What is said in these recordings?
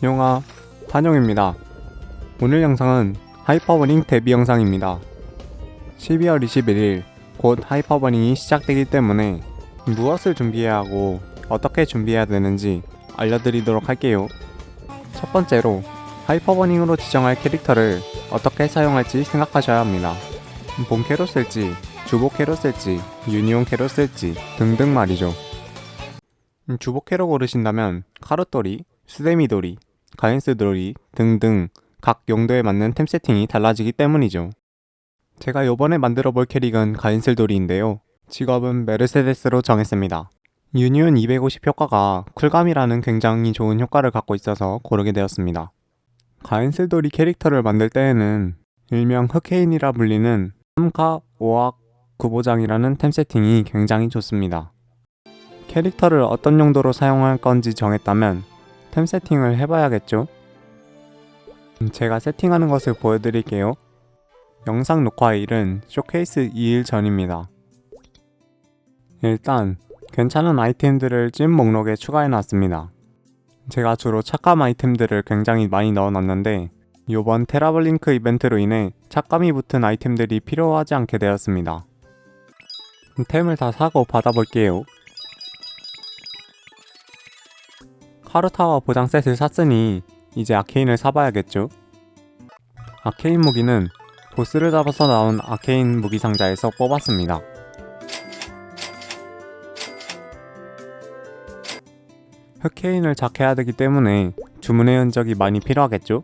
용아, 탄용입니다. 오늘 영상은 하이퍼버닝 데뷔 영상입니다. 12월 21일 곧 하이퍼버닝이 시작되기 때문에 무엇을 준비해야 하고 어떻게 준비해야 되는지 알려드리도록 할게요. 첫 번째로 하이퍼버닝으로 지정할 캐릭터를 어떻게 사용할지 생각하셔야 합니다. 본캐로 쓸지, 주복캐로 쓸지, 유니온캐로 쓸지 등등 말이죠. 주복캐로 고르신다면 카르토리, 스데미도리, 가인스도리 등등 각 용도에 맞는 템 세팅이 달라지기 때문이죠. 제가 요번에 만들어 볼 캐릭은 가인슬도리인데요. 직업은 메르세데스로 정했습니다. 유니온 250 효과가 쿨감이라는 굉장히 좋은 효과를 갖고 있어서 고르게 되었습니다. 가인슬도리 캐릭터를 만들 때에는 일명 흑해인이라 불리는 3카 5학 구보장이라는 템 세팅이 굉장히 좋습니다. 캐릭터를 어떤 용도로 사용할 건지 정했다면 템 세팅을 해봐야겠죠? 음, 제가 세팅하는 것을 보여드릴게요. 영상 녹화일은 쇼케이스 2일 전입니다. 일단 괜찮은 아이템들을 찜 목록에 추가해놨습니다. 제가 주로 착감 아이템들을 굉장히 많이 넣어놨는데 요번 테라블링크 이벤트로 인해 착감이 붙은 아이템들이 필요하지 않게 되었습니다. 템을 다 사고 받아볼게요. 카르타와 보장 셋을 샀으니 이제 아케인을 사봐야겠죠? 아케인 무기는 보스를 잡아서 나온 아케인 무기 상자에서 뽑았습니다. 흑케인을 작해야 되기 때문에 주문의 흔적이 많이 필요하겠죠?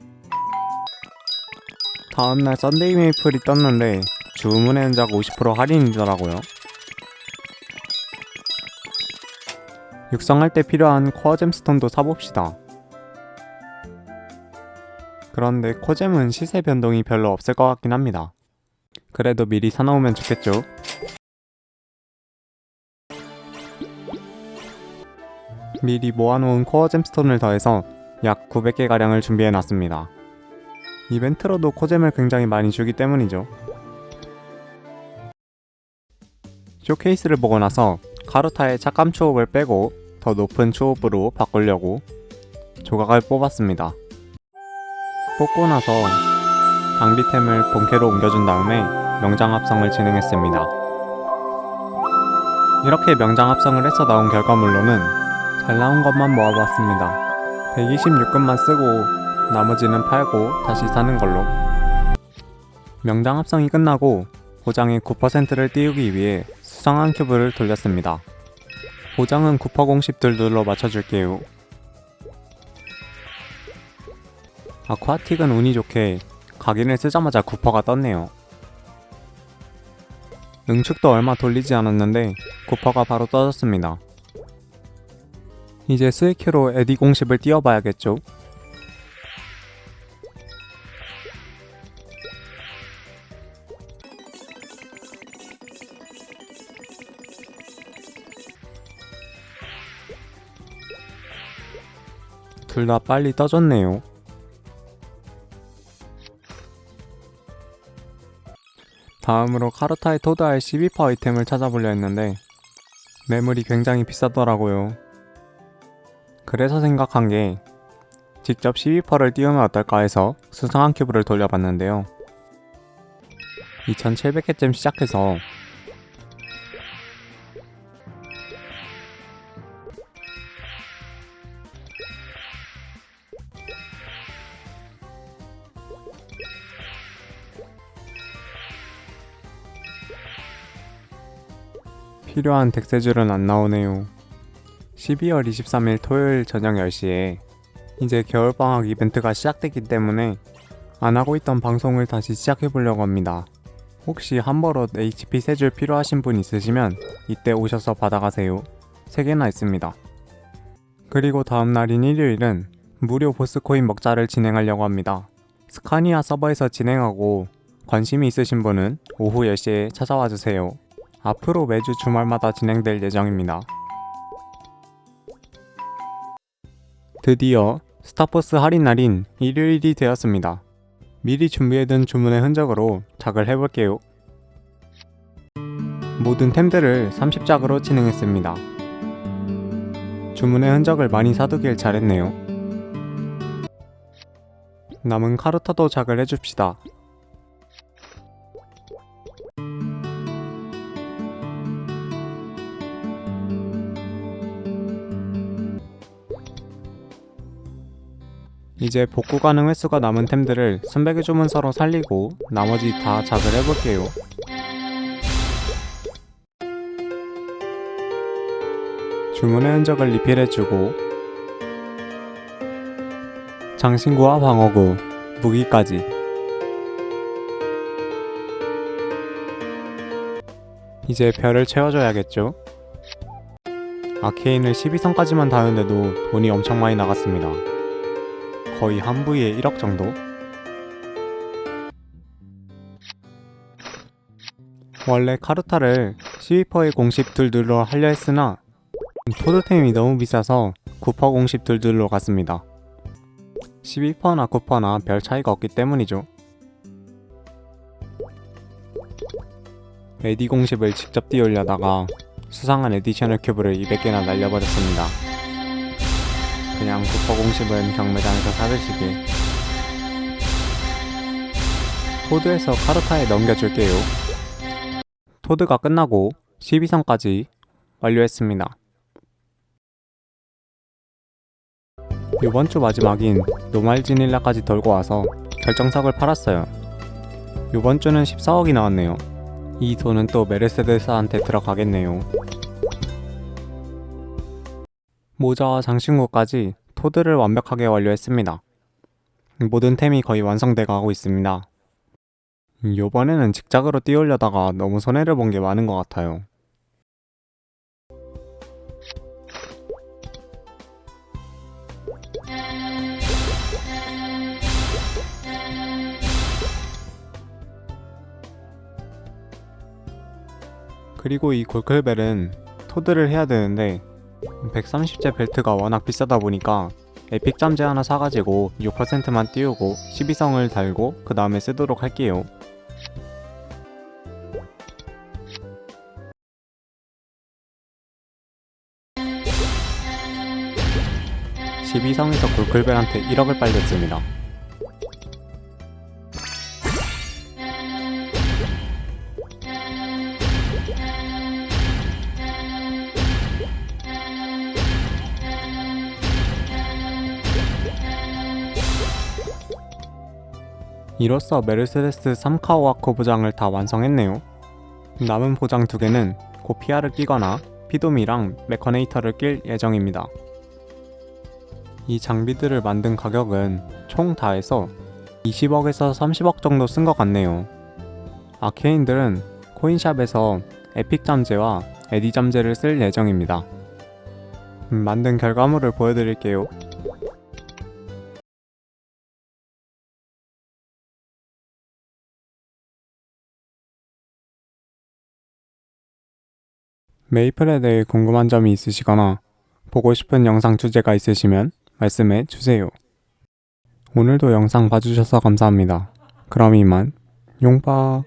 다음날 썬데이 메이플이 떴는데 주문의 흔적 50% 할인이더라고요. 육성할 때 필요한 코어 잼스톤도 사봅시다. 그런데 코잼은 시세 변동이 별로 없을 것 같긴 합니다. 그래도 미리 사놓으면 좋겠죠? 미리 모아놓은 코어 잼스톤을 더해서 약 900개가량을 준비해놨습니다. 이벤트로도 코잼을 굉장히 많이 주기 때문이죠. 쇼케이스를 보고 나서 카르타의 착감 초업을 빼고 더 높은 초업으로 바꾸려고 조각을 뽑았습니다. 뽑고 나서 장비템을 본캐로 옮겨준 다음에 명장 합성을 진행했습니다. 이렇게 명장 합성을 해서 나온 결과물로는 잘 나온 것만 모아봤습니다. 126금만 쓰고 나머지는 팔고 다시 사는 걸로. 명장 합성이 끝나고 보장의 9%를 띄우기 위해 수상한 큐브를 돌렸습니다. 보장은 9% 공식들 눌러 맞춰줄게요. 아쿠아틱은 운이 좋게 각인을 쓰자마자 9%가 떴네요. 응축도 얼마 돌리지 않았는데 9%가 바로 떠졌습니다. 이제 스위큐로 에디 공식을 띄워봐야겠죠? 둘 다 빨리 떠졌네요. 다음으로 카르타의 토드알 12퍼 아이템을 찾아보려 했는데 매물이 굉장히 비싸더라고요. 그래서 생각한 게 직접 12퍼를 띄우면 어떨까 해서 수상한 큐브를 돌려봤는데요. 2700개쯤 시작해서 필요한 덱세줄은 안 나오네요. 12월 23일 토요일 저녁 10시에 이제 겨울방학 이벤트가 시작되기 때문에 안 하고 있던 방송을 다시 시작해 보려고 합니다. 혹시 한버릇 HP 세 줄 필요하신 분 있으시면 이때 오셔서 받아가세요. 3개나 있습니다. 그리고 다음 날인 일요일은 무료 보스코인 먹자를 진행하려고 합니다. 스카니아 서버에서 진행하고 관심이 있으신 분은 오후 10시에 찾아와 주세요. 앞으로 매주 주말마다 진행될 예정입니다. 드디어 스타포스 할인 날인 일요일이 되었습니다. 미리 준비해둔 주문의 흔적으로 작을 해볼게요. 모든 템들을 30작으로 진행했습니다. 주문의 흔적을 많이 사두길 잘했네요. 남은 카르타 도 작을 해줍시다. 이제 복구 가능 횟수가 남은 템들을 순백의 주문서로 살리고 나머지 다 작을 해볼게요. 주문의 흔적을 리필해주고 장신구와 방어구, 무기까지 이제 별을 채워줘야겠죠? 아케인을 12성까지만 다는데도 돈이 엄청 많이 나갔습니다. 거의 한 부위에 1억 정도? 원래 카르타를 12퍼의 공식 둘둘로 하려 했으나 토드템이 너무 비싸서 9퍼 공식 둘둘로 갔습니다. 12퍼나 9퍼나 별 차이가 없기 때문이죠. 에디 공식을 직접 띄우려다가 수상한 에디셔널 큐브를 200개나 날려버렸습니다. 그냥 9퍼 공식은 경매장에서 사드시길. 토드에서 카르타에 넘겨줄게요. 토드가 끝나고 12성까지 완료했습니다. 이번 주 마지막인 노말지닐라까지 돌고 와서 결정석을 팔았어요. 이번 주는 14억이 나왔네요. 이 돈은 또 메르세데스한테 들어가겠네요. 모자와 장신구까지 토드를 완벽하게 완료했습니다. 모든 템이 거의 완성돼 가고 있습니다. 요번에는 직작으로 띄우려다가 너무 손해를 본 게 많은 것 같아요. 그리고 이 골클벨은 토드를 해야 되는데 130제 벨트가 워낙 비싸다 보니까 에픽 잠재 하나 사가지고 6%만 띄우고 12성을 달고 그 다음에 쓰도록 할게요. (12성에서) 골클벨한테 1억을 빨렸습니다. 이로써 메르세데스 3카오아코 보장을 다 완성했네요. 남은 보장 두 개는 고피아를 끼거나 피도미랑 메커네이터를 낄 예정입니다. 이 장비들을 만든 가격은 총 다 해서 20억에서 30억 정도 쓴 것 같네요. 아케인들은 코인샵에서 에픽 잠재와 에디 잠재를 쓸 예정입니다. 음, 만든 결과물을 보여드릴게요. 메이플에 대해 궁금한 점이 있으시거나 보고 싶은 영상 주제가 있으시면 말씀해 주세요. 오늘도 영상 봐주셔서 감사합니다. 그럼 이만 용빠